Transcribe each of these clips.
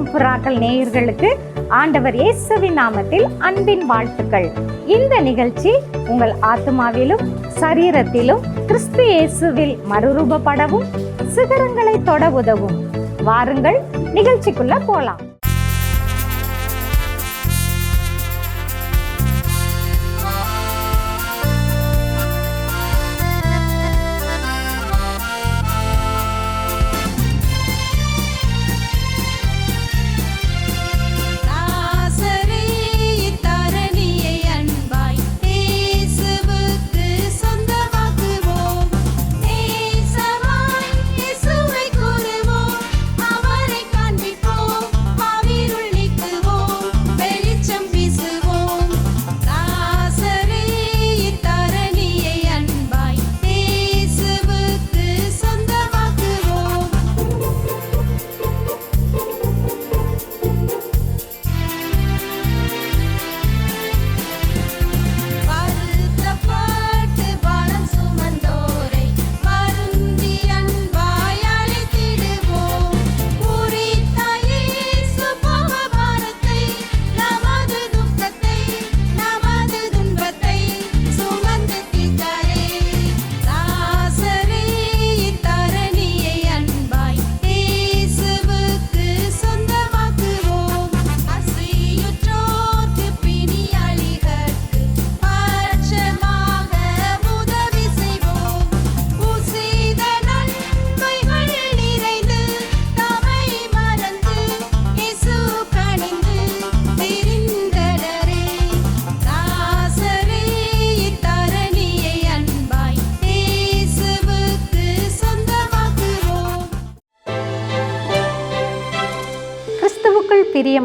ஓடும் புறாக்கள் நேயர்களுக்கு ஆண்டவர் இயேசுவின் நாமத்தில் அன்பின் வாழ்த்துக்கள். இந்த நிகழ்ச்சி உங்கள் ஆத்மாவிலும் சரீரத்திலும் கிறிஸ்து இயேசுவில் மறுரூபப்படவும் சிகரங்களை தொட உதவும். வாருங்கள் நிகழ்ச்சிக்குள்ள போலாம்.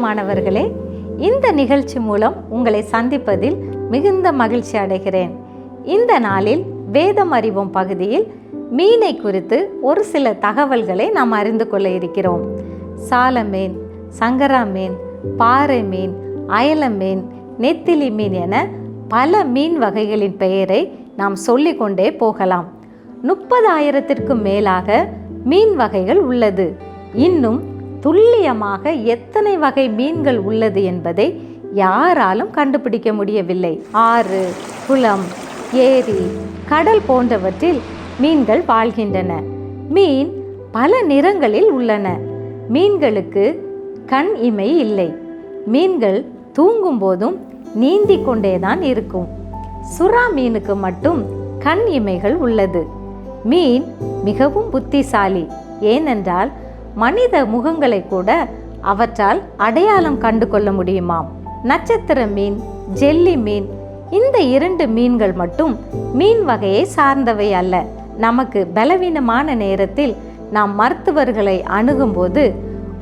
பிரியமானவர்களே இந்த நிகழ்ச்சி மூலம் உங்களை சந்திப்பதில் மிகுந்த மகிழ்ச்சி அடைகிறேன். இந்த நாளில் வேதம் அறிவோம் பகுதியில் மீனை குறித்து ஒரு சில தகவல்களை நாம் அறிந்து கொள்ள இருக்கிறோம். சால மீன் சங்கரா மீன் பாறை மீன் அயல மீன் நெத்திலி மீன் என பல மீன் வகைகளின் பெயரை நாம் சொல்லிக்கொண்டே போகலாம். முப்பதாயிரத்திற்கும் மேலாக மீன் வகைகள் உள்ளது. இன்னும் துல்லியமாக எத்தனை வகை மீன்கள் உள்ளது என்பதை யாராலும் கண்டுபிடிக்க முடியவில்லை. ஆறு குளம் ஏரி கடல் போன்றவற்றில் மீன்கள் வாழ்கின்றன. மீன் பல நிறங்களில் உள்ளன. மீன்களுக்கு கண் இமை இல்லை. மீன்கள் தூங்கும் போதும் நீந்தி கொண்டேதான் இருக்கும். சுறா மீனுக்கு மட்டும் கண் இமைகள் உள்ளது. மீன் மிகவும் புத்திசாலி. ஏனென்றால் மனித முகங்களை கூட அவற்றால் அடையாளம் கண்டு கொள்ள முடியுமாம். நட்சத்திர மீன் ஜெல்லி மீன் இந்த இரண்டு மீன்கள் மட்டும் மீன் வகையை சார்ந்தவை அல்ல. நமக்கு பலவீனமான நேரத்தில் நாம் மருத்துவர்களை அணுகும்போது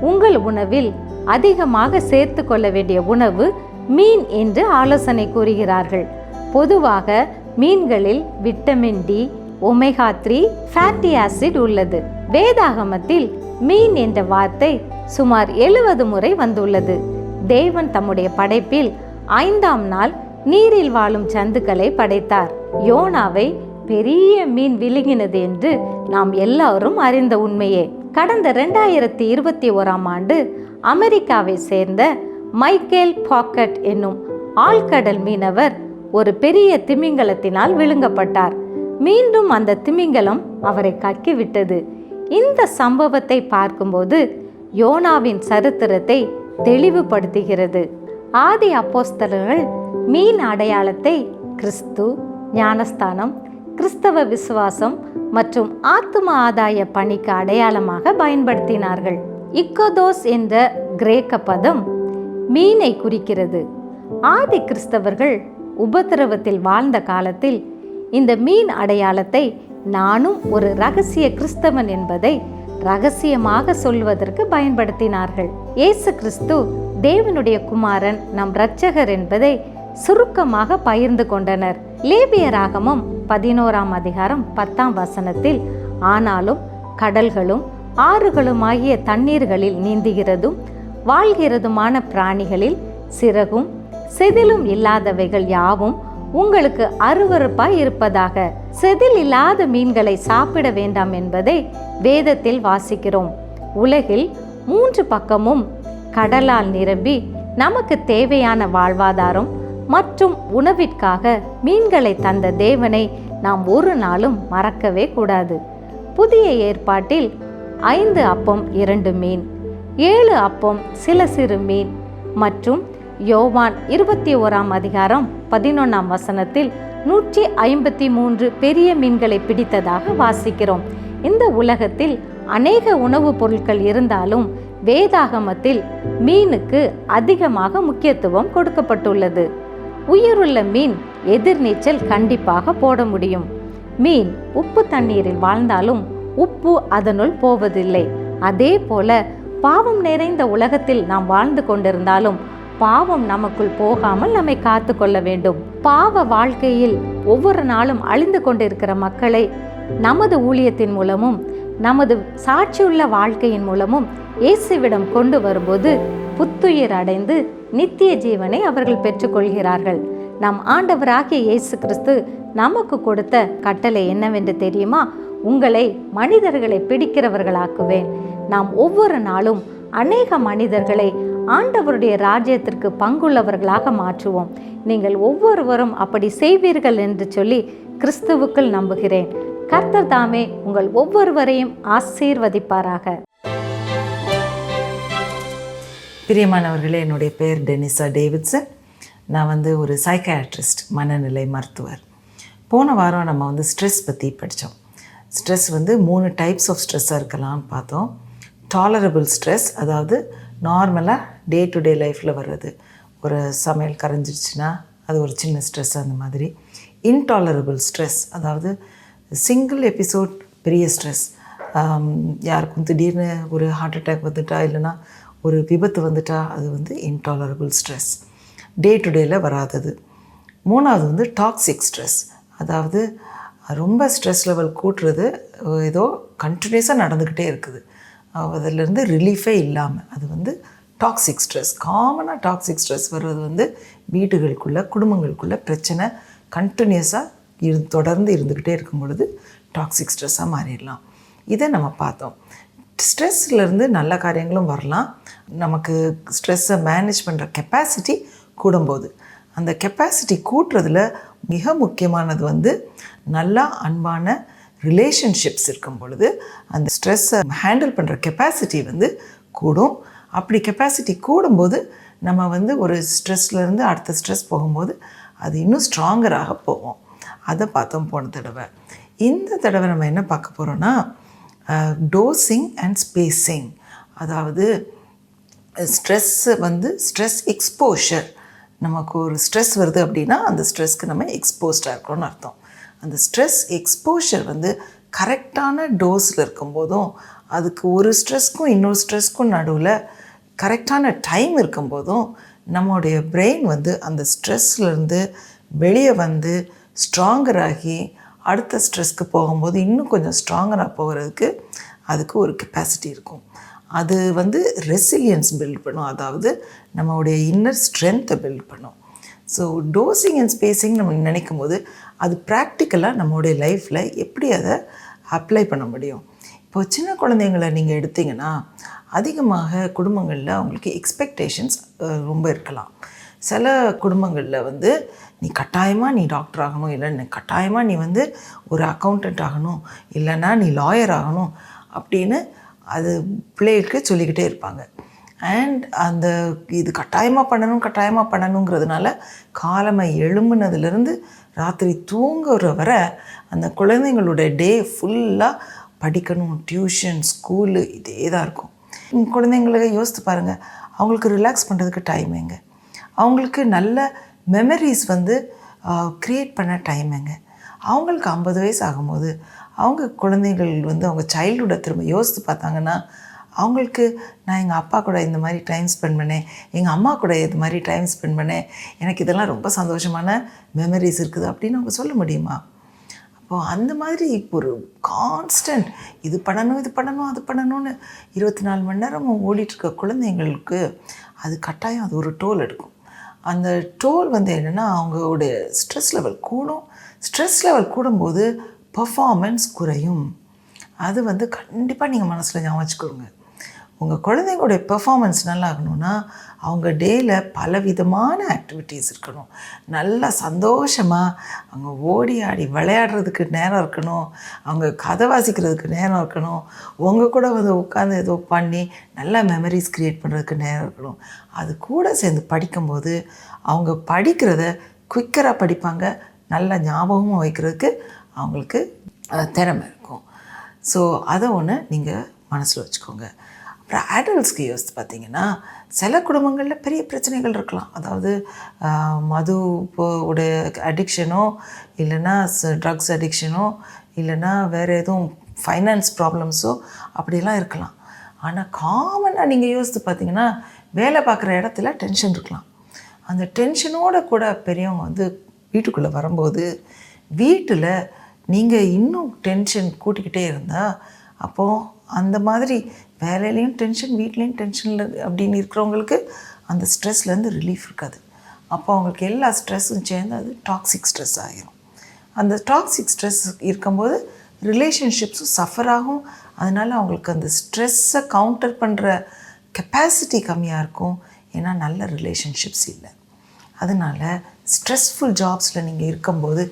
உங்கள் உணவில் அதிகமாக சேர்த்து கொள்ள வேண்டிய உணவு மீன் என்று ஆலோசனை கூறுகிறார்கள். பொதுவாக மீன்களில் vitamin D omega three fatty acid உள்ளது. வேதாகமத்தில் மீன் என்ற வார்த்தை சுமார் எழுபது முறை வந்துள்ளது. தேவன் தம்முடைய படைப்பில் ஐந்தாம் நாள் நீரில் வாழும் ஜந்துக்களை படைத்தார். யோனாவை பெரிய மீன் விழுங்கினது என்று நாம் எல்லாரும் அறிந்த உண்மையே. கடந்த ரெண்டாயிரத்தி இருபத்தி ஓராம் ஆண்டு அமெரிக்காவை சேர்ந்த மைக்கேல் பாக்கெட் என்னும் ஆழ்கடல் மீனவர் ஒரு பெரிய திமிங்கலத்தினால் விழுங்கப்பட்டார். மீண்டும் அந்த திமிங்கலம் அவரை கக்கிவிட்டது. இந்த சம்பவத்தை பார்க்கும்போது யோனாவின் சரித்திரத்தை தெளிவுபடுத்துகிறது. ஆதி அப்போஸ்தலர்கள் மீன் அடையாளத்தை கிறிஸ்து ஞானஸ்தானம் கிறிஸ்தவ விசுவாசம் மற்றும் ஆத்தும ஆதாய பணிக்கு அடையாளமாக பயன்படுத்தினார்கள். இக்கோதோஸ் என்ற கிரேக்க பதம் மீனை குறிக்கிறது. ஆதி கிறிஸ்தவர்கள் உபத்திரவத்தில் வாழ்ந்த காலத்தில் இந்த மீன் அடையாளத்தை நானும் ஒரு ரகசிய கிறிஸ்தவன் என்பதை ரகசியமாக சொல்வதற்கு பயன்படுத்தினார்கள். இயேசு கிறிஸ்து தேவனுடைய குமாரன் நம் இரட்சகர் என்பதை சுருக்கமாக பகிர்ந்து கொண்டனர். லேபியராகமும் பதினோராம் அதிகாரம் பத்தாம் வசனத்தில் ஆனாலும் கடல்களும் ஆறுகளும் ஆகிய தண்ணீர்களில் நீந்துகிறதும் வாழ்கிறதுமான பிராணிகளில் சிறகும் செதிலும் இல்லாதவைகள் யாவும் உங்களுக்கு அருவறுப்பாய் இருப்பதாக. செதில் இல்லாத மீன்களை சாப்பிட வேண்டாம் என்பதை வேதத்தில் வாசிக்கிறோம். உலகில் மூன்று பக்கமும் கடலால் நிரம்பி நமக்கு தேவையான வாழ்வாதாரம் மற்றும் உணவிற்காக மீன்களை தந்த தேவனை நாம் ஒரு நாளும் மறக்கவே கூடாது. புதிய ஏற்பாட்டில் ஐந்து அப்பம் இரண்டு மீன் ஏழு அப்பம் சில சிறு மீன் மற்றும் யோவான் இருபத்தி ஓராம் அதிகாரம் பதினொன்றாம் வசனத்தில் நூற்றி ஐம்பத்தி மூன்று பெரிய மீன்களை பிடித்ததாக வாசிக்கிறோம். இந்த உலகத்தில் அநேக உணவுப் பொருட்கள் இருந்தாலும் வேதாகமத்தில் மீனுக்கு அதிகமாக முக்கியத்துவம் கொடுக்கப்பட்டுள்ளது. உயிருள்ள மீன் எதிர்நீச்சல் கண்டிப்பாக போட முடியும். மீன் உப்பு தண்ணீரில் வாழ்ந்தாலும் உப்பு அதனுள் போவதில்லை. அதே போல பாவம் நிறைந்த உலகத்தில் நாம் வாழ்ந்து கொண்டிருந்தாலும் பாவம் நமக்குள் போகாமல் நம்மை காத்து கொள்ள வேண்டும். பாவ வாழ்க்கையில் ஒவ்வொரு நாளும் அழிந்து கொண்டிருக்கிற மக்களை நமது ஊழியத்தின் மூலமும் நமது சாட்சியுள்ள வாழ்க்கையின் மூலமும் இயேசுவிடம் கொண்டு வரும்போது புத்துயிர் அடைந்து நித்திய ஜீவனை அவர்கள் பெற்றுக்கொள்கிறார்கள். நம் ஆண்டவராகிய இயேசு கிறிஸ்து நமக்கு கொடுத்த கட்டளை என்னவென்று தெரியுமா? உங்களை மனிதர்களை பிடிக்கிறவர்களாக்குவேன். நாம் ஒவ்வொரு நாளும் அநேக மனிதர்களை ஆண்டவருடைய ராஜ்யத்திற்கு பங்குள்ளவர்களாக மாற்றுவோம். நீங்கள் ஒவ்வொருவரும் அப்படி செய்வீர்கள் என்று சொல்லி கிறிஸ்துவுக்குள் நம்புகிறேன். கர்த்தர் தாமே உங்கள் ஒவ்வொருவரையும் ஆசீர்வதிப்பாராக. பிரியமானவர்களே என்னுடைய பேர் டெனிசா டேவிட்சன். நான் வந்து ஒரு சைக்காட்ரிஸ்ட் மனநிலை மருத்துவர். போன வாரம் நம்ம வந்து ஸ்ட்ரெஸ் பற்றி படித்தோம். ஸ்ட்ரெஸ் வந்து மூணு டைப்ஸ் ஆஃப் ஸ்ட்ரெஸ்ஸாக இருக்கலாம்னு பார்த்தோம். டாலரபிள் ஸ்ட்ரெஸ் அதாவது நார்மலாக டே டு டே லைஃப்பில் வர்றது. ஒரு சமையல் கரைஞ்சிருச்சுன்னா அது ஒரு சின்ன ஸ்ட்ரெஸ் அந்த மாதிரி. இன்டாலரபிள் ஸ்ட்ரெஸ் அதாவது சிங்கிள் எபிசோட் பெரிய ஸ்ட்ரெஸ் யாருக்கும் திடீர்னு ஒரு ஹார்ட் அட்டாக் வந்துட்டா இல்லைன்னா ஒரு விபத்து வந்துட்டா அது வந்து இன்டாலரபிள் ஸ்ட்ரெஸ் டே டு டேயில் வராதது. மூணாவது வந்து டாக்ஸிக் ஸ்ட்ரெஸ் அதாவது ரொம்ப ஸ்ட்ரெஸ் லெவல் கூட்டுறது ஏதோ கண்டினியூஸாக நடந்துக்கிட்டே இருக்குது. அதிலேருந்து ரிலீஃபே இல்லாமல் அது வந்து டாக்ஸிக் ஸ்ட்ரெஸ் காமனாக டாக்ஸிக் ஸ்ட்ரெஸ் வர்றது வந்து வீடுகளுக்குள்ளே குடும்பங்களுக்குள்ளே பிரச்சனை கண்டினியூஸாக இரு தொடர்ந்து இருந்துக்கிட்டே இருக்கும் பொழுது டாக்ஸிக் ஸ்ட்ரெஸ்ஸாக மாறிடலாம். இதை நம்ம பார்த்தோம். ஸ்ட்ரெஸ்லேருந்து நல்ல காரியங்களும் வரலாம். நமக்கு ஸ்ட்ரெஸ்ஸை மேனேஜ் பண்ணுற கெப்பாசிட்டி கூடும்போது. அந்த கெப்பாசிட்டி கூட்டுறதுல மிக முக்கியமானது வந்து நல்லா அன்பான ரிலேஷன்ஷிப்ஸ் இருக்கும் பொழுது அந்த ஸ்ட்ரெஸ்ஸை ஹேண்டில் பண்ணுற கெப்பாசிட்டி வந்து கூடும். அப்படி கெப்பாசிட்டி கூடும்போது நம்ம வந்து ஒரு ஸ்ட்ரெஸ்லேருந்து அடுத்த ஸ்ட்ரெஸ் போகும்போது அது இன்னும் ஸ்ட்ராங்கராக போவோம் அதை பார்த்தோம் போன தடவை. இந்த தடவை நம்ம என்ன பார்க்க போகிறோன்னா டோசிங் அண்ட் ஸ்பேஸிங் அதாவது ஸ்ட்ரெஸ்ஸு வந்து ஸ்ட்ரெஸ் எக்ஸ்போஷர் நமக்கு ஒரு ஸ்ட்ரெஸ் வருது அப்படின்னா அந்த ஸ்ட்ரெஸ்க்கு நம்ம எக்ஸ்போஸ்டாக இருக்கோம்னு அர்த்தம். அந்த ஸ்ட்ரெஸ் எக்ஸ்போஷர் வந்து கரெக்டான டோஸில் இருக்கும்போதும் அதுக்கு ஒரு ஸ்ட்ரெஸ்க்கும் இன்னொரு ஸ்ட்ரெஸ்க்கும் நடுவில் கரெக்டான டைம் இருக்கும்போதும் நம்மளுடைய பிரெயின் வந்து அந்த ஸ்ட்ரெஸ்லேருந்து வெளியே வந்து ஸ்ட்ராங்கராகி அடுத்த ஸ்ட்ரெஸ்க்கு போகும்போது இன்னும் கொஞ்சம் ஸ்ட்ராங்கராக போகிறதுக்கு அதுக்கு ஒரு கெப்பாசிட்டி இருக்கும். அது வந்து ரெசிலியன்ஸ் பில்ட் பண்ணும். அதாவது நம்மளுடைய இன்னர் ஸ்ட்ரென்த்தை பில்ட் பண்ணும். ஸோ டோசிங் அண்ட் ஸ்பேஸிங் நம்ம நினைக்கும் போது அது ப்ராக்டிக்கலாக நம்மளுடைய லைஃப்பில் எப்படி அதை அப்ளை பண்ண முடியும்? இப்போ சின்ன குழந்தைங்களை நீங்கள் எடுத்தீங்கன்னா அதிகமாக குடும்பங்களில் அவங்களுக்கு எக்ஸ்பெக்டேஷன்ஸ் ரொம்ப இருக்கலாம். சில குடும்பங்களில் வந்து நீ கட்டாயமாக நீ டாக்டர் ஆகணும் இல்லை நீ கட்டாயமாக நீ வந்து ஒரு அக்கௌண்டண்ட் ஆகணும் இல்லைன்னா நீ லாயர் ஆகணும் அப்படின்னு அது பிள்ளைகளுக்கு சொல்லிக்கிட்டே இருப்பாங்க. அண்ட் அந்த இது கட்டாயமாக பண்ணணும் கட்டாயமாக பண்ணணுங்கிறதுனால காலமை எழும்புனதுலேருந்து ராத்திரி தூங்குற வரை அந்த குழந்தைங்களோட டே ஃபுல்லாக படிக்கணும் டியூஷன் ஸ்கூலு இதே தான் இருக்கும். குழந்தைங்களை யோசித்து பாருங்கள் அவங்களுக்கு ரிலாக்ஸ் பண்ணுறதுக்கு டைம் எங்க? அவங்களுக்கு நல்ல மெமரிஸ் வந்து க்ரியேட் பண்ண டைம் எங்க? அவங்களுக்கு ஐம்பது வயசு ஆகும்போது அவங்க குழந்தைகள் வந்து அவங்க சைல்டுஹுட்டை திரும்ப யோசித்து பார்த்தாங்கன்னா அவங்களுக்கு நான் எங்கள் அப்பா கூட இந்த மாதிரி டைம் ஸ்பெண்ட் பண்ணேன் எங்கள் அம்மா கூட இது மாதிரி டைம் ஸ்பெண்ட் பண்ணேன். எனக்கு இதெல்லாம் ரொம்ப சந்தோஷமான மெமரிஸ் இருக்குது அப்படின்னு அவங்க சொல்ல முடியுமா? அப்போது அந்த மாதிரி ஒரு கான்ஸ்டன்ட் இது பண்ணணும் இது பண்ணணும் அது பண்ணணும்னு இருபத்தி நாலு மணி நேரம் ஓடிட்டுருக்க குழந்தைங்களுக்கு அது கட்டாயம் அது ஒரு டோல் எடுக்கும். அந்த டோல் வந்து என்னென்னா அவங்களுடைய ஸ்ட்ரெஸ் லெவல் கூடும். ஸ்ட்ரெஸ் லெவல் கூடும்போது பர்ஃபார்மன்ஸ் குறையும். அது வந்து கண்டிப்பாக நீங்கள் மனசில் ஞாபகம் வச்சுக்கோங்க. உங்கள் குழந்தைங்களுடைய பெர்ஃபார்மன்ஸ் நல்லா ஆகணும்னா அவங்க டேயில் பல விதமான ஆக்டிவிட்டீஸ் இருக்கணும். நல்லா சந்தோஷமாக அவங்க ஓடி ஆடி விளையாடுறதுக்கு நேரம் இருக்கணும். அவங்க கதை வாசிக்கிறதுக்கு நேரம் இருக்கணும். உங்கள் கூட வந்து உட்காந்து ஏதோ பண்ணி நல்லா மெமரிஸ் க்ரியேட் பண்ணுறதுக்கு நேரம் இருக்கணும். அது கூட சேர்ந்து படிக்கும்போது அவங்க படிக்கிறத குயிக்கராக படிப்பாங்க. நல்ல ஞாபகமும் வைக்கிறதுக்கு அவங்களுக்கு திறமை இருக்கும். ஸோ அதை ஒன்று நீங்கள் மனசில் வச்சுக்கோங்க. அப்புறம் அடல்ட்ஸ்க்கு யோசித்து பார்த்தீங்கன்னா சில குடும்பங்களில் பெரிய பிரச்சனைகள் இருக்கலாம். அதாவது மது உடைய அடிக்ஷனோ இல்லைன்னா ட்ரக்ஸ் அடிக்ஷனோ இல்லைன்னா வேறு எதுவும் ஃபைனான்ஸ் ப்ராப்ளம்ஸோ அப்படிலாம் இருக்கலாம். ஆனால் காமனாக நீங்கள் யோசித்து பார்த்தீங்கன்னா வேலை பார்க்குற இடத்துல டென்ஷன் இருக்கலாம். அந்த டென்ஷனோட கூட பெரியவங்க வந்து வீட்டுக்குள்ளே வரும்போது வீட்டில் நீங்கள் இன்னும் டென்ஷன் கூட்டிக்கிட்டே இருந்தால் அப்போது அந்த மாதிரி வேலையிலையும் டென்ஷன் வீட்லேயும் டென்ஷனில் அப்படின்னு இருக்கிறவங்களுக்கு அந்த ஸ்ட்ரெஸ்லேருந்து ரிலீஃப் இருக்காது. அப்போ அவங்களுக்கு எல்லா ஸ்ட்ரெஸ்ஸும் சேர்ந்து அது டாக்ஸிக் ஸ்ட்ரெஸ் ஆகிரும் அந்த டாக்ஸிக் ஸ்ட்ரெஸ் இருக்கும்போது ரிலேஷன்ஷிப்ஸும் சஃபர் ஆகும். அதனால் அவங்களுக்கு அந்த ஸ்ட்ரெஸ்ஸை கவுண்டர் பண்ணுற கெப்பாசிட்டி கம்மியாக இருக்கும். ஏன்னா நல்ல ரிலேஷன்ஷிப்ஸ் இல்லை. அதனால் ஸ்ட்ரெஸ்ஃபுல் ஜாப்ஸில் நீங்கள் இருக்கும்போது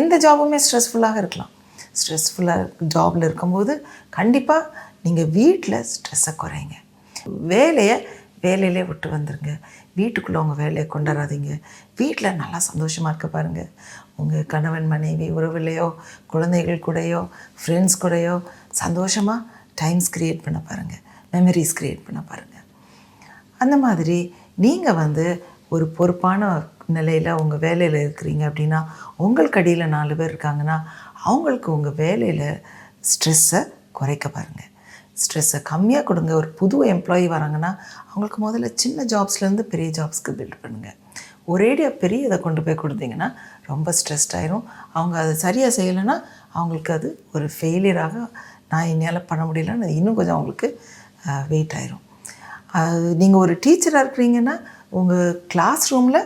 எந்த ஜாபுமே ஸ்ட்ரெஸ்ஃபுல்லாக இருக்கலாம். ஸ்ட்ரெஸ்ஃபுல்லாக ஜாபில் இருக்கும்போது கண்டிப்பாக நீங்கள் வீட்டில் ஸ்ட்ரெஸ்ஸை குறைங்க. வேலையை வேலையிலே விட்டு வந்துடுங்க வீட்டுக்குள்ளே உங்கள் வேலையை கொண்டாடாதீங்க வீட்டில் நல்லா சந்தோஷமாக இருக்க பாருங்கள் உங்கள் கணவன் மனைவி உறவுலையோ குழந்தைகள் கூடயோ ஃப்ரெண்ட்ஸ் கூடயோ சந்தோஷமாக டைம்ஸ் க்ரியேட் பண்ண பாருங்கள் மெமரிஸ் க்ரியேட் பண்ண பாருங்கள் அந்த மாதிரி நீங்கள் வந்து ஒரு பொறுப்பான நிலையில் உங்கள் வேலையில் இருக்கிறீங்க அப்படின்னா உங்களுக்கு அடியில் நாலு பேர் இருக்காங்கன்னா அவங்களுக்கு உங்கள் வேலையில் ஸ்ட்ரெஸ்ஸை குறைக்க பாருங்கள் ஸ்ட்ரெஸ்ஸை கம்மியாக கொடுங்க. ஒரு புது எம்ப்ளாயி வராங்கன்னா அவங்களுக்கு முதல்ல சின்ன ஜாப்ஸ்லேருந்து பெரிய ஜாப்ஸ்க்கு பில்ட் பண்ணுங்கள் ஒரேடியாக பெரிய இதை கொண்டு போய் கொடுத்தீங்கன்னா ரொம்ப ஸ்ட்ரெஸ்ட் ஆயிரும். அவங்க அதை சரியாக செய்யலைன்னா அவங்களுக்கு அது ஒரு ஃபெயிலியராக நான் என்னால் பண்ண முடியலன்னு அது இன்னும் கொஞ்சம் அவங்களுக்கு வெயிட் ஆயிரும். நீங்கள் ஒரு டீச்சராக இருக்கிறீங்கன்னா உங்கள் கிளாஸ் ரூமில்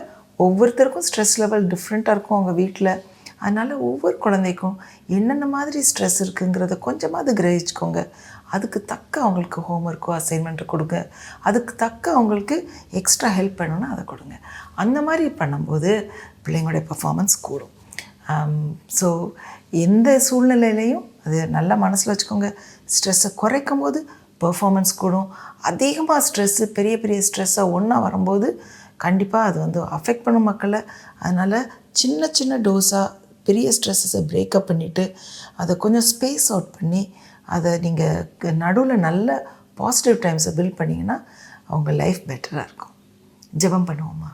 ஒவ்வொருத்தருக்கும் ஸ்ட்ரெஸ் லெவல் டிஃப்ரெண்ட்டாக இருக்கும் உங்கள் வீட்டில் அதனால் ஒவ்வொரு குழந்தைக்கும் என்னென்ன மாதிரி ஸ்ட்ரெஸ் இருக்குங்கிறத கொஞ்சமாக அது கிரகிச்சுக்கோங்க. அதுக்கு தக்க அவங்களுக்கு ஹோம்ஒர்க்கோ அசைன்மெண்ட்டோ கொடுங்க. அதுக்கு தக்க அவங்களுக்கு எக்ஸ்ட்ரா ஹெல்ப் பண்ணணும்னா அதை கொடுங்க. அந்த மாதிரி பண்ணும்போது பிள்ளைங்களுடைய பர்ஃபாமன்ஸ் கூடும். Um, ஸோ எந்த சூழ்நிலையிலையும் அது நல்லா மனசில் வச்சுக்கோங்க. ஸ்ட்ரெஸ்ஸை குறைக்கும் போது பர்ஃபாமன்ஸ் கூடும். அதிகமாக ஸ்ட்ரெஸ்ஸு பெரிய பெரிய ஸ்ட்ரெஸ்ஸாக ஒன்றா வரும்போது கண்டிப்பாக அது வந்து அஃபெக்ட் பண்ணும் மக்களை. அதனால் சின்ன சின்ன டோஸாக பெரிய ஸ்ட்ரெஸ்ஸஸை பிரேக்கப் பண்ணிவிட்டு அதை கொஞ்சம் ஸ்பேஸ் அவுட் பண்ணி அதை நீங்கள் நடுவில் நல்ல பாசிட்டிவ் டைம்ஸை பில்ட் பண்ணிங்கன்னா அவங்க லைஃப் பெட்டராக இருக்கும். ஜெபம் பண்ணுவோமா?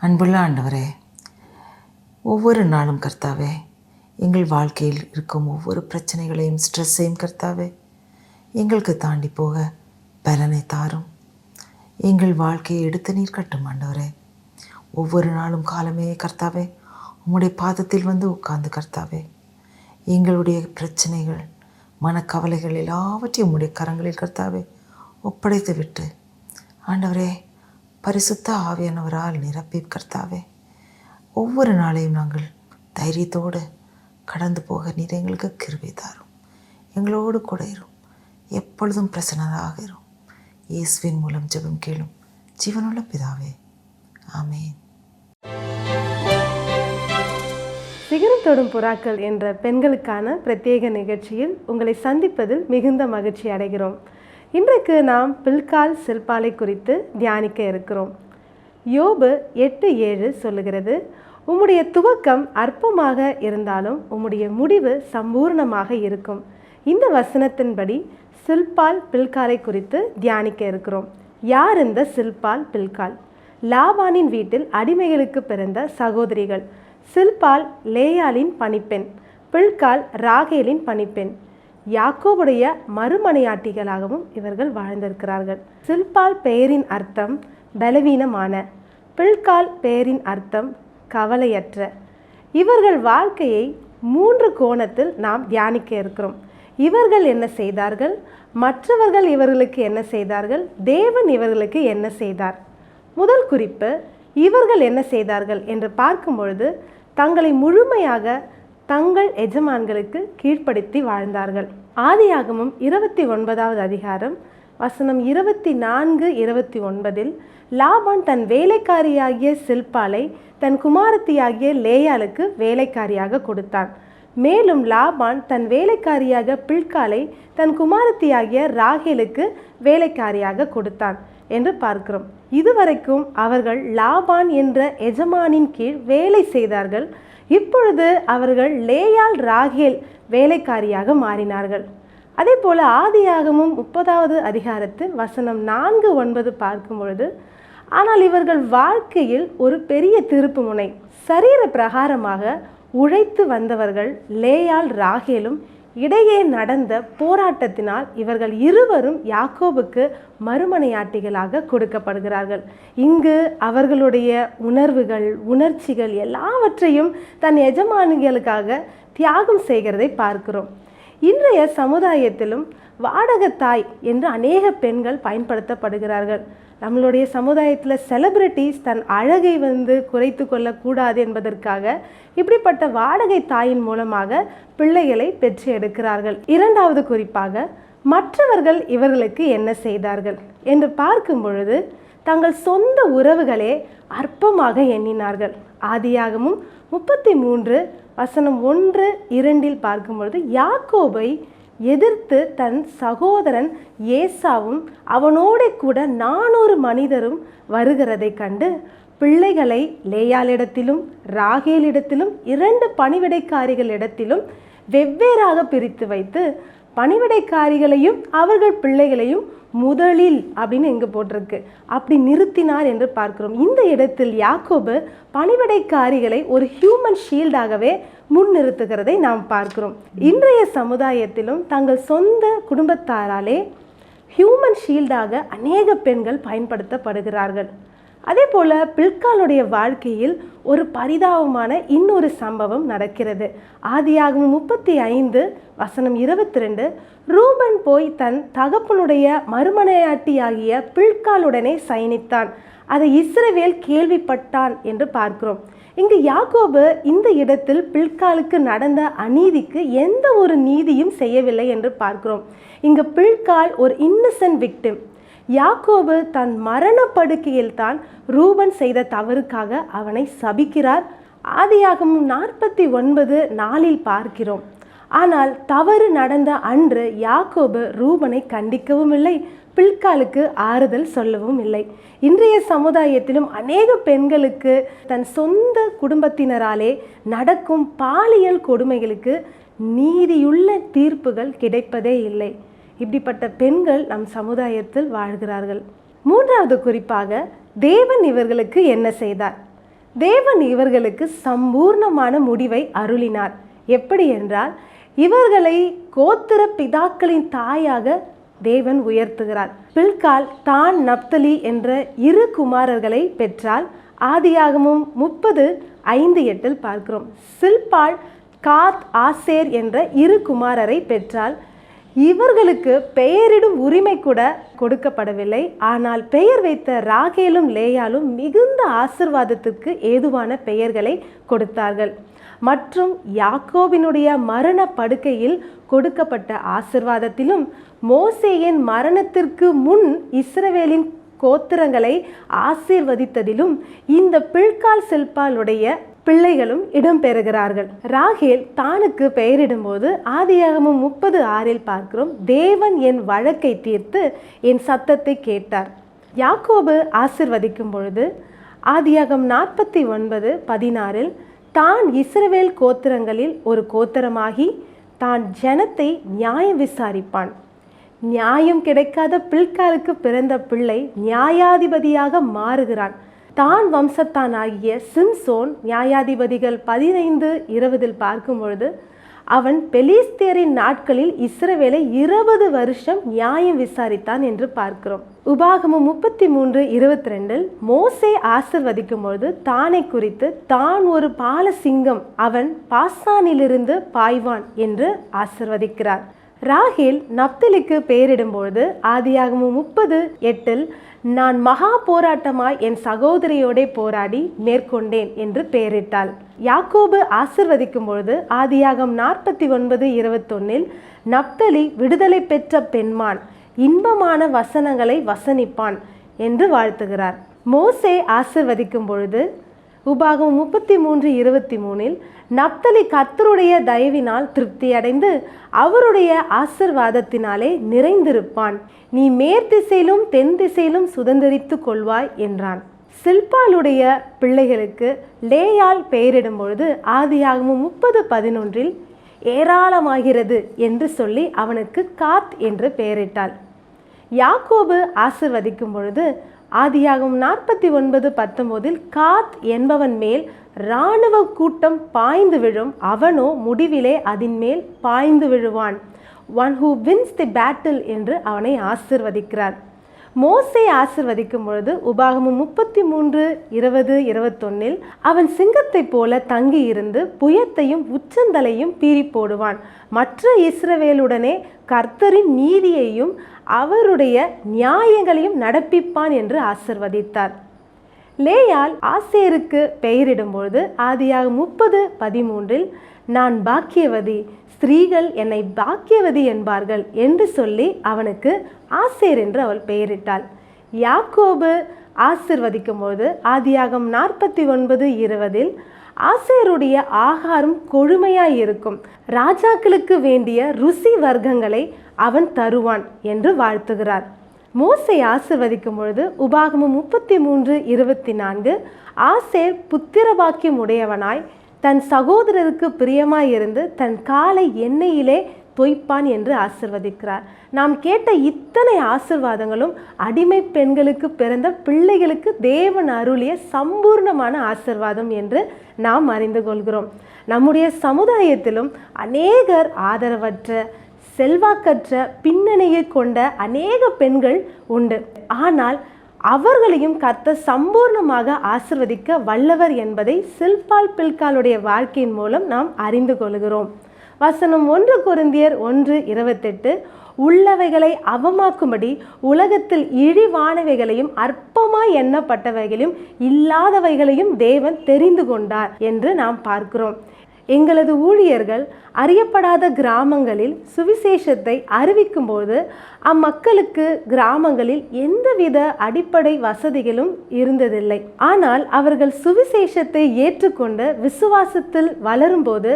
அன்புள்ள ஆண்டவரே ஒவ்வொரு நாளும் கர்த்தாவே எங்கள் வாழ்க்கையில் இருக்கும் ஒவ்வொரு பிரச்சனைகளையும் ஸ்ட்ரெஸ்ஸையும் கர்த்தாவே எங்களுக்கு தாண்டி போக பலனை தாரும். எங்கள் வாழ்க்கையை எடுத்து நீர் கட்டும் ஆண்டவரே ஒவ்வொரு நாளும் காலமே கர்த்தாவே உம்முடைய பாதத்தில் வந்து உட்கார்ந்து கர்த்தாவே எங்களுடைய பிரச்சனைகள் மனக்கவலைகள் எல்லாவற்றையும் உம்முடைய கரங்களில் கர்த்தாவே ஒப்படைத்து விட்டு ஆண்டவரே பரிசுத்த ஆவியானவரால் நிரப்பி கர்த்தாவே ஒவ்வொரு நாளையும் நாங்கள் தைரியத்தோடு கடந்து போக நீர் எங்களுக்கு கிருபை தாரும். எங்களோடு கூட இரும். எப்பொழுதும் பிரசன்னராக இரும். இயேசுவின் மூலம் ஜெபம் கேளும் ஜீவனுள்ள பிதாவே. ஆமேன். சிகரம் தொடும் புறாக்கள் என்ற பெண்களுக்கான பிரத்யேக நிகழ்ச்சியில் உங்களை சந்திப்பதில் மிகுந்த மகிழ்ச்சி அடைகிறோம். இன்றைக்கு நாம் பில்கால் சில்பாலை குறித்து தியானிக்க இருக்கிறோம். யோபு எட்டு ஏழு சொல்லுகிறது உம்முடைய துவக்கம் அற்பமாக இருந்தாலும் உம்முடைய முடிவு சம்பூர்ணமாக இருக்கும். இந்த வசனத்தின்படி சில்பால் பில்காலை குறித்து தியானிக்க இருக்கிறோம். யார் இந்த சில்பால் பில்கால்? லாபானின் வீட்டில் அடிமைகளுக்கு பிறந்த சகோதரிகள். சில்பால் லேயாலின் பணிப்பெண் பில்கால் ராகேலின் பணிப்பெண். யாக்கோவுடைய மறுமனையாட்டிகளாகவும் இவர்கள் வாழ்ந்திருக்கிறார்கள். சில்பால் பெயரின் அர்த்தம் பலவீனமான பில்கால் பெயரின் அர்த்தம் கவலையற்ற. இவர்கள் வாழ்க்கையை மூன்று கோணத்தில் நாம் தியானிக்க இருக்கிறோம். இவர்கள் என்ன செய்தார்கள்? மற்றவர்கள் இவர்களுக்கு என்ன செய்தார்கள்? தேவன் இவர்களுக்கு என்ன செய்தார்? முதல் குறிப்பு இவர்கள் என்ன செய்தார்கள் என்று பார்க்கும் பொழுது தங்களை முழுமையாக தங்கள் எஜமான்களுக்கு கீழ்ப்படுத்தி வாழ்ந்தார்கள். ஆதியாகமும் இருபத்தி ஒன்பதாவது அதிகாரம் வசனம் இருபத்தி நான்கு இருபத்தி ஒன்பதில் லாபான் தன் வேலைக்காரியாகிய சில்பாலை தன் குமாரத்தியாகிய லேயாளுக்கு வேலைக்காரியாக கொடுத்தான். மேலும் லாபான் தன் வேலைக்காரியாக பில்காலை தன் குமாரத்தியாகிய ராகேலுக்கு வேலைக்காரியாக கொடுத்தான் என்று பார்க்கிறோம். இதுவரைக்கும் அவர்கள் லாபான் என்ற எஜமானின் கீழ் வேலை செய்தார்கள். இப்பொழுது அவர்கள் லேயால் ராகேல் வேலைக்காரியாக மாறினார்கள். அதே போல ஆதியாகமும் முப்பதாவது அதிகாரத்தில் வசனம் நான்கு ஒன்பது பார்க்கும் பொழுது ஆனால் இவர்கள் வாழ்க்கையில் ஒரு பெரிய திருப்பு முனை சரீர பிரகாரமாக உழைத்து வந்தவர்கள் லேயால் ராகேலும் இடையே நடந்த போராட்டத்தினால் இவர்கள் இருவரும் யாக்கோபுக்கு மறுமனையாட்டிகளாக கொடுக்கப்படுகிறார்கள். இங்கு அவர்களுடைய உணர்வுகள் உணர்ச்சிகள் எல்லாவற்றையும் தன் எஜமானிகளுக்காக தியாகம் செய்கிறதை பார்க்கிறோம். இன்றைய சமுதாயத்திலும் வாடகத்தாய் என்று அநேக பெண்கள் பயன்படுத்தப்படுகிறார்கள். நம்மளுடைய சமுதாயத்தில் செலிப்ரிட்டிஸ் தன் அழகை வந்து குறைத்து கொள்ளக்கூடாது என்பதற்காக இப்படிப்பட்ட வாடகை தாயின் மூலமாக பிள்ளைகளை பெற்று எடுக்கிறார்கள். இரண்டாவது குறிப்பாக மற்றவர்கள் இவர்களுக்கு என்ன செய்தார்கள் என்று பார்க்கும் பொழுது தங்கள் சொந்த உறவுகளே அற்பமாக எண்ணினார்கள். ஆதியாகமும் முப்பத்தி மூன்று வசனம் ஒன்று இரண்டில் பார்க்கும் பொழுது யாக்கோபை எதிர்த்து தன் சகோதரன் ஏசாவும் அவனோட கூட நானூறு மனிதரும் வருகிறதை கண்டு பிள்ளைகளை லேயாளிடத்திலும் ராகேலிடத்திலும் இரண்டு பணிவிடைக்காரிகளிடத்திலும் வெவ்வேறாக பிரித்து வைத்து பணிவிடைக்காரிகளையும் அவர்கள் பிள்ளைகளையும் முதலில் அப்படின்னு இங்கே போட்டிருக்கு. அப்படி நிறுத்தினார் என்று பார்க்கிறோம். இந்த இடத்தில் யாக்கோபு பணிவிடைக்காரிகளை ஒரு ஹியூமன் ஷீல்டாகவே முன்னிறுத்துகிறதை நாம் பார்க்கிறோம். இன்றைய சமுதாயத்திலும் தங்கள் சொந்த குடும்பத்தாராலே ஹியூமன் ஷீல்டாக அநேக பெண்கள் பயன்படுத்தப்படுகிறார்கள். அதே போல் பில்காலுடைய வாழ்க்கையில் ஒரு பரிதாபமான இன்னொரு சம்பவம் நடக்கிறது. ஆதியாகவும் முப்பத்தி ஐந்து வசனம் இருபத்தி ரெண்டு ரூபன் போய் தன் தகப்பனுடைய மறுமனையாட்டியாகிய பில்காலுடனே சயனித்தான். அதை இஸ்ரவேல் கேள்விப்பட்டான் என்று பார்க்கிறோம். இங்கு யாக்கோபு இந்த இடத்தில் பில்காலுக்கு நடந்த அநீதிக்கு எந்த ஒரு நீதியும் செய்யவில்லை என்று பார்க்கிறோம். இங்கு பில்கால் ஒரு இன்னசென்ட் விக்டிம். யாக்கோபு தன் மரணப்படுக்கையில் தான் ரூபன் செய்த தவறுக்காக அவனை சபிக்கிறார். ஆதியாகமும் நாற்பத்தி ஒன்பது நாளில் பார்க்கிறோம். ஆனால் தவறு நடந்த அன்று யாக்கோபு ரூபனை கண்டிக்கவும் இல்லை பில்காலுக்கு ஆறுதல் சொல்லவும் இல்லை. இன்றைய சமுதாயத்திலும் அநேக பெண்களுக்கு தன் சொந்த குடும்பத்தினராலே நடக்கும் பாலியல் கொடுமைகளுக்கு நீதியுள்ள தீர்ப்புகள் கிடைப்பதே இல்லை. இப்படிப்பட்ட பெண்கள் நம் சமுதாயத்தில் வாழ்கிறார்கள். மூன்றாவது குறிப்பாக தேவன் இவர்களுக்கு என்ன செய்தார்? தேவன் இவர்களுக்கு சம்பூர்ணமான முடிவை அருளினார். எப்படி என்றால் இவர்களை கோத்திர பிதாக்களின் தாயாக தேவன் உயர்த்துகிறார். பில்கால் தான் நப்தலி என்ற இரு குமாரர்களை பெற்றால் ஆதியாகமும் முப்பது ஐந்து எட்டில் பார்க்கிறோம். சில்பால் காத் ஆசேர் என்ற இரு குமாரரை பெற்றால் இவர்களுக்கு பெயரிடும் உரிமை கூட கொடுக்கப்படவில்லை. ஆனால் பெயர் வைத்த ராகேலும் லேயாலும் மிகுந்த ஆசிர்வாதத்துக்கு ஏதுவான பெயர்களை கொடுத்தார்கள். மற்றும் யாக்கோபினுடைய மரண படுக்கையில் கொடுக்கப்பட்ட ஆசிர்வாதத்திலும் மோசேயின் மரணத்திற்கு முன் இஸ்ரவேலின் கோத்திரங்களை ஆசீர்வதித்ததிலும் இந்த பில்கால் செல்பாலுடைய பிள்ளைகளும் இடம்பெறுகிறார்கள் ராகேல் தானுக்கு பெயரிடும்போது ஆதியாகமும் முப்பது ஆறில் பார்க்கிறோம் தேவன் என் வழக்கை தீர்த்து என் சத்தத்தை கேட்டார். யாக்கோபு ஆசிர்வதிக்கும் பொழுது ஆதியாகம் நாற்பத்தி ஒன்பது பதினாறில் தான் இஸ்ரவேல் கோத்திரங்களில் ஒரு கோத்திரமாகி தான் ஜனத்தை நியாயம் விசாரிப்பான். நியாயம் கிடைக்காத பில்காலுக்கு பிறந்த பிள்ளை நியாயாதிபதியாக மாறுகிறான். தான் வம்சத்தான் ஆகிய சிம்சோன் நியாயாதிபதிகள் பதினைந்து இருபதில் பார்க்கும் பொழுது அவன் பெலிஸ்தியரின் நாட்களில் இஸ்ரவேலை இருபது வருஷம் நியாயம் விசாரித்தான் என்று பார்க்கிறோம். உபாகமும் முப்பத்தி மூன்று இருபத்தி ரெண்டில் மோசே ஆசிர்வதிக்கும் பொழுது தானை குறித்து தான் ஒரு பாலசிங்கம் அவன் பாசானிலிருந்து பாய்வான் என்று ஆசிர்வதிக்கிறார். ராகில் நப்தலிக்கு பெயரிடும்பொழுது ஆதியாகமும் முப்பது எட்டில் நான் மகா போராட்டமாய் என் சகோதரியோடே போராடி மேற்கொண்டேன் என்று பெயரிட்டாள். யாக்கோபு ஆசிர்வதிக்கும் பொழுது ஆதியாகம் நாற்பத்தி ஒன்பது இருபத்தொன்னில் நப்தலி விடுதலை பெற்ற பெண்மான் இன்பமான வசனங்களை வசனிப்பான் என்று வாழ்த்துகிறார். மோசே ஆசிர்வதிக்கும் பொழுது உபாகம் முப்பத்தி மூன்று இருபத்தி மூணில் நப்தலி கத்தருடைய தயவினால் திருப்தியடைந்து அவருடைய ஆசிர்வாதத்தினாலே நிறைந்திருப்பான். நீ மேற்திசையிலும் தென் திசையிலும் சுதந்திரித்து கொள்வாய் என்றான். சில்பாலுடைய பிள்ளைகளுக்கு லேயால் பெயரிடும் பொழுது ஆதியாகமும் முப்பது பதினொன்றில் ஏராளமாகிறது என்று சொல்லி அவனுக்கு காத் என்று பெயரிட்டாள். யாக்கோபு ஆசிர்வதிக்கும் பொழுது ஆதியாகும் நாற்பத்தி ஒன்பது பத்தொம்போதில் காத் என்பவன் மேல் இராணுவ கூட்டம் பாய்ந்து விழும் அவனோ முடிவிலே அதன் மேல் பாய்ந்து விழுவான். One who wins the battle என்று அவனை ஆசிர்வதிக்கிறார். மோசை ஆசிர்வதிக்கும் பொழுது உபாகமும் முப்பத்தி மூன்று இருபது இருபத்தொன்னில் அவன் சிங்கத்தைப் போல தங்கி இருந்து புயத்தையும் உச்சந்தலையும் பீறி போடுவான். மற்ற இஸ்ரவேலுடனே கர்த்தரின் நீதியையும் அவருடைய நியாயங்களையும் நடப்பிப்பான் என்று ஆசிர்வதித்தார். லேயால் ஆசேருக்கு பெயரிடும்பொழுது ஆதியாக முப்பது பதிமூன்றில் நான் பாக்கியவதி ஸ்திரீகள் என்னை பாக்கியவதி என்பார்கள் என்று சொல்லி அவனுக்கு ஆசேர் என்று அவள் பெயரிட்டாள். யாக்கோபு ஆசிர்வதிக்கும்போது ஆதியாகம் நாற்பத்தி ஒன்பது இருபதில் ஆசேருடைய ஆகாரம் கொழுமையாய் இருக்கும் ராஜாக்களுக்கு வேண்டிய ருசி வர்க்கங்களை அவன் தருவான் என்று வாழ்த்துகிறார். மோசை ஆசிர்வதிக்கும் பொழுது உபாகமும் முப்பத்தி மூன்று இருபத்தி நான்கு ஆசேர் புத்திரபாக்கியம் உடையவனாய் தன் சகோதரருக்கு பிரியமாயிருந்து தன் காலை எண்ணெயிலே தொய்ப்பான் என்று ஆசிர்வதிக்கிறார். நாம் கேட்ட இத்தனை ஆசிர்வாதங்களும் அடிமை பெண்களுக்கு பிறந்த பிள்ளைகளுக்கு தேவன் அருளிய சம்பூர்ணமான ஆசிர்வாதம் என்று நாம் அறிந்து கொள்கிறோம். நம்முடைய சமுதாயத்திலும் அநேகர் ஆதரவற்ற செல்வாக்கற்ற பின்னணியை கொண்ட அநேக பெண்கள் உண்டு. ஆனால் அவர்களையும் கத்த சம்பூர்ணமாக ஆசிர்வதிக்க வல்லவர் என்பதை சில்பால் பில்காலுடைய வாழ்க்கையின் மூலம் நாம் அறிந்து கொள்கிறோம். வசனம் ஒன்று குருந்தியர் ஒன்று இருபத்தெட்டு உள்ளவைகளை அவமாக்கும்படி உலகத்தில் இழிவானவைகளையும் அற்பமாய் எண்ணப்பட்டவைகளையும் இல்லாதவைகளையும் தேவன் தெரிந்து கொண்டார் என்று நாம் பார்க்கிறோம். எங்களது ஊழியர்கள் அறியப்படாத கிராமங்களில் சுவிசேஷத்தை அறிவிக்கும்போது அம்மக்களுக்கு கிராமங்களில் எந்தவித அடிப்படை வசதிகளும் இருந்ததில்லை. ஆனால் அவர்கள் சுவிசேஷத்தை ஏற்றுக்கொண்டு விசுவாசத்தில் வளரும்போது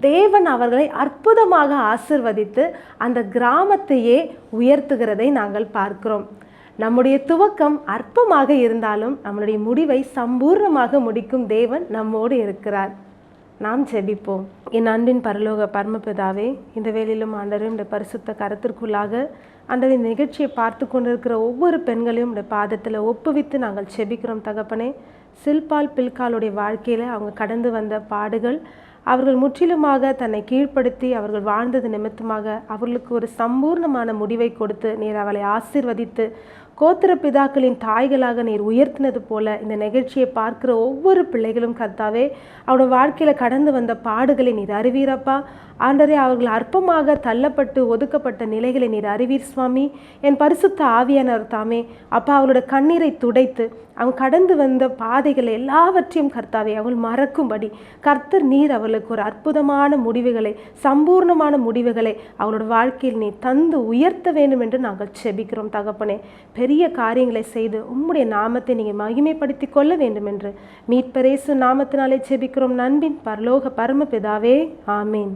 தேவன் அவர்களை அற்புதமாக ஆசிர்வதித்து அந்த கிராமத்தையே உயர்த்துகிறதை நாங்கள் பார்க்கிறோம். நம்முடைய துவக்கம் அற்பமாக இருந்தாலும் நம்மளுடைய முடிவை சம்பூர்ணமாக முடிக்கும் தேவன் நம்மோடு இருக்கிறார். நாம் ஜெபிப்போம் என் அன்பின் பரலோக பரமபிதாவே இந்த வேலையிலும் ஆண்டரும் இந்த பரிசுத்த கரத்திற்குள்ளாக ஆண்டவர் இந்த நிகழ்ச்சியை பார்த்து கொண்டிருக்கிற ஒவ்வொரு பெண்களையும் இந்த பாதத்தில் ஒப்புவித்து நாங்கள் செபிக்கிறோம் தகப்பனே. சில்பால் பில்காலுடைய வாழ்க்கையில் அவங்க கடந்து வந்த பாடுகள் அவர்கள் முற்றிலுமாக தன்னை கீழ்ப்படுத்தி அவர்கள் வாழ்ந்தது நிமித்தமாக அவர்களுக்கு ஒரு சம்பூர்ணமான முடிவை கொடுத்து நீர் அவளை ஆசிர்வதித்து கோத்திர பிதாக்களின் தாய்களாக நீர் உயர்த்தினது போல இந்த நிகழ்ச்சியை பார்க்குற ஒவ்வொரு பிள்ளைகளும் கர்த்தாவே அவனோட வாழ்க்கையில் கடந்து வந்த பாடுகளை நீர் அறிவீரப்பா. ஆண்டரே அவர்கள் அற்பமாக தள்ளப்பட்டு ஒதுக்கப்பட்ட நிலைகளை நீர் அறிவீர் சுவாமி. என் பரிசுத்த ஆவியானவர் தாமே அப்பா அவளோட கண்ணீரை துடைத்து அவங்க கடந்து வந்த பாதைகள் எல்லாவற்றையும் கர்த்தாவே அவள் மறக்கும்படி கர்த்தர் நீர் அவளுக்கு ஒரு அற்புதமான முடிவுகளை சம்பூர்ணமான முடிவுகளை அவளோட வாழ்க்கையில் நீ தந்து உயர்த்த வேண்டும் என்று நாங்கள் செபிக்கிறோம் தகப்பனே. பெரிய காரியங்களை செய்து உம்முடைய நாமத்தை நீங்கள் மகிமைப்படுத்தி கொள்ள வேண்டும் என்று மீட்பரேசு நாமத்தினாலே செபிக்கிறோம் நண்பின் பரலோக பரமபிதாவே ஆமீன்.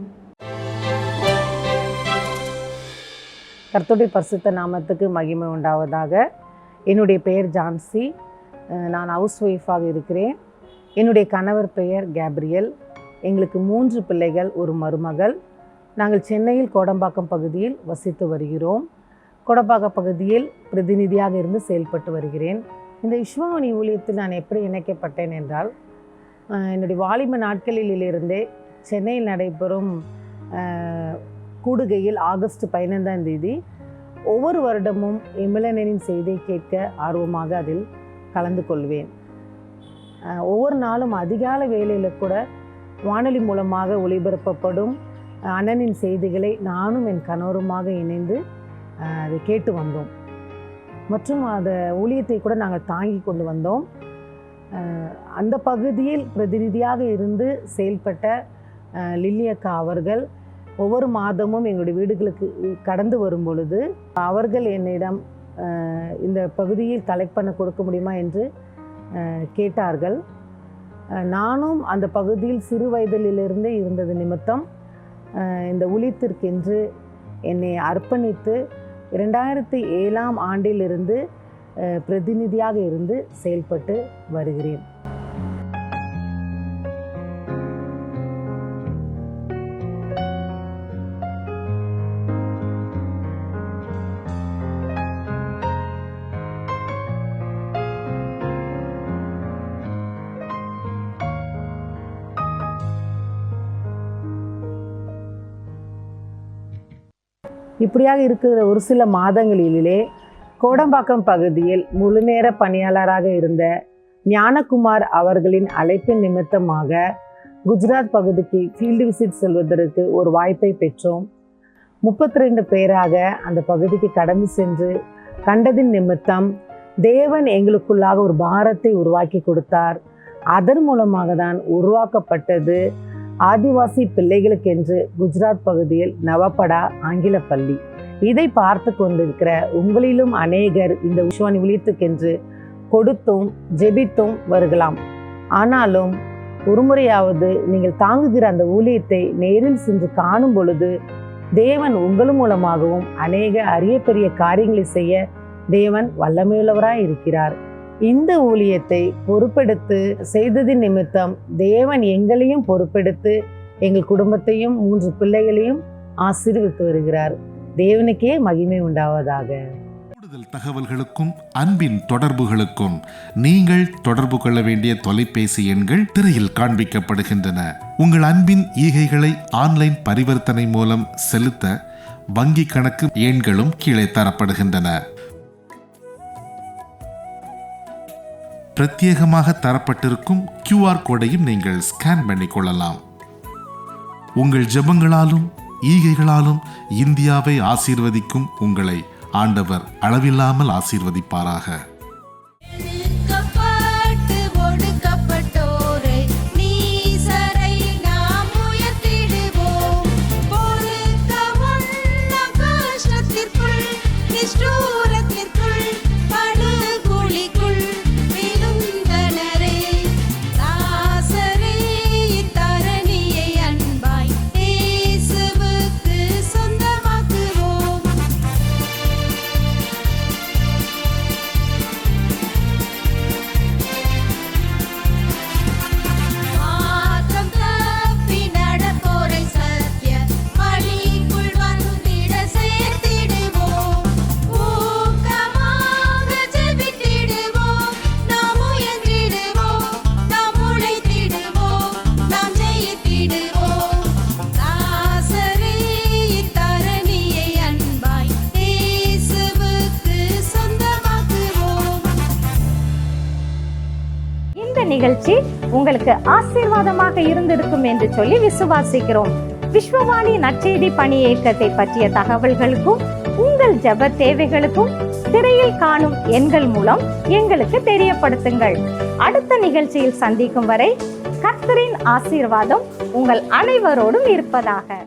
கர்த்தருடைய பரிசுத்த நாமத்துக்கு மகிமை உண்டாவதாக. என்னுடைய பெயர் ஜான்சி. நான் ஹவுஸ் ஒய்ஃபாக இருக்கிறேன். என்னுடைய கணவர் பெயர் கேப்ரியல். எங்களுக்கு மூன்று பிள்ளைகள் ஒரு மருமகள். நாங்கள் சென்னையில் கோடம்பாக்கம் பகுதியில் வசித்து வருகிறோம். கொடபாக பகுதியில் பிரதிநிதியாக இருந்து செயல்பட்டு வருகிறேன். இந்த இஸ்வமணி ஊழியத்தில் நான் எப்படி இணைக்கப்பட்டேன் என்றால் என்னுடைய வாலிப நாட்களிலிருந்தே சென்னையில் நடைபெறும் கூடுகையில் ஆகஸ்ட் பதினைந்தாம் தேதி ஒவ்வொரு வருடமும் எம்எல்ஏனின் செய்தியை கேட்க ஆர்வமாக அதில் கலந்து கொள்வேன். ஒவ்வொரு நாளும் அதிகால வேலையில் கூட வானொலி மூலமாக ஒளிபரப்பப்படும் அண்ணனின் செய்திகளை நானும் என் கணவருமாக இணைந்து அதை கேட்டு வந்தோம். மற்றும் அந்த ஊழியத்தை கூட நாங்கள் தாங்கி கொண்டு வந்தோம். அந்த பகுதியில் பிரதிநிதியாக இருந்து செயல்பட்ட லில்லியக்கா அவர்கள் ஒவ்வொரு மாதமும் எங்களுடைய வீடுகளுக்கு கடந்து வரும் பொழுது அவர்கள் என்னிடம் இந்த பகுதியில் கலெக்ட் பண்ண கொடுக்க முடியுமா என்று கேட்டார்கள். நானும் அந்த பகுதியில் சிறு வயதிலிருந்தே இருந்தது நிமித்தம் இந்த உளித்திற்கென்று என்னை அர்ப்பணித்து இரண்டாயிரத்தி ஏழாம் ஆண்டிலிருந்து பிரதிநிதியாக இருந்து செயல்பட்டு வருகிறேன். இப்படியாக இருக்கிற ஒரு சில மாதங்களிலே கோடம்பாக்கம் பகுதியில் முழுநேர பணியாளராக இருந்த ஞானகுமார் அவர்களின் அழைப்பின் நிமித்தமாக குஜராத் பகுதிக்கு ஃபீல்டு விசிட் செல்வதற்கு ஒரு வாய்ப்பை பெற்றோம். முப்பத்தி ரெண்டு பேராக அந்த பகுதிக்கு கடந்து சென்று கண்டதின் நிமித்தம் தேவன் எங்களுக்குள்ளாக ஒரு பாரத்தை உருவாக்கி கொடுத்தார். அதன் மூலமாக தான் உருவாக்கப்பட்டது ஆதிவாசி பிள்ளைகளுக்கென்று குஜராத் பகுதியில் நவபடா ஆங்கில பள்ளி. இதை பார்த்து கொண்டிருக்கிற உங்களிலும் அநேகர் இந்த விஸ்வானி விழித்துக்கென்று கொடுத்தும் ஜெபித்தும் வருகலாம். ஆனாலும் ஒருமுறையாவது நீங்கள் தாங்குகிற அந்த ஊழியத்தை நேரில் சென்று காணும் பொழுது தேவன் உங்கள் மூலமாகவும் அநேக அரிய பெரிய காரியங்களை செய்ய தேவன் வல்லமையுள்ளவராய் இருக்கிறார். இந்த ஊழியத்தை பொறுப்பெடுத்து செய்ததின் நிமித்தம் தேவன் எங்களையும் பொறுப்பெடுத்து எங்கள் குடும்பத்தையும் மூன்று பிள்ளைகளையும் ஆசீர்வித்து வருகிறார். தேவனுக்கே மகிமை உண்டாவதாக. கூடுதல் தகவல்களுக்கும் அன்பின் தொடர்புகளுக்கும் நீங்கள் தொடர்பு கொள்ள வேண்டிய தொலைபேசி எண்கள் திரையில் காண்பிக்கப்படுகின்றன. உங்கள் அன்பின் ஈகைகளை ஆன்லைன் பரிவர்த்தனை மூலம் செலுத்த வங்கி கணக்கு எண்களும் கீழே தரப்படுகின்றன. பிரத்யேகமாக தரப்பட்டிருக்கும் கியூஆர் கோடையும் நீங்கள் ஸ்கேன் பண்ணி கொள்ளலாம். உங்கள் ஜெபங்களாலும் ஈகைகளாலும் இந்தியாவை ஆசீர்வதிக்கும் உங்களை ஆண்டவர் அளவில்லாமல் ஆசீர்வதிப்பாராக. உங்களுக்கு ஆசீர்வாதமாக இருந்திருக்கும் என்று சொல்லி விசுவாசிக்கிறோம். விஸ்வவாணி நற்செய்தி பணி இயக்கத்தை பற்றிய தகவல்களுக்கும் உங்கள் ஜப தேவைகளுக்கும் திரையில் காணும் எண்கள் மூலம் எங்களுக்கு தெரியப்படுத்துங்கள். அடுத்த நிகழ்ச்சியில் சந்திக்கும் வரை கர்த்தரின் ஆசீர்வாதம் உங்கள் அனைவரோடும் இருப்பதாக.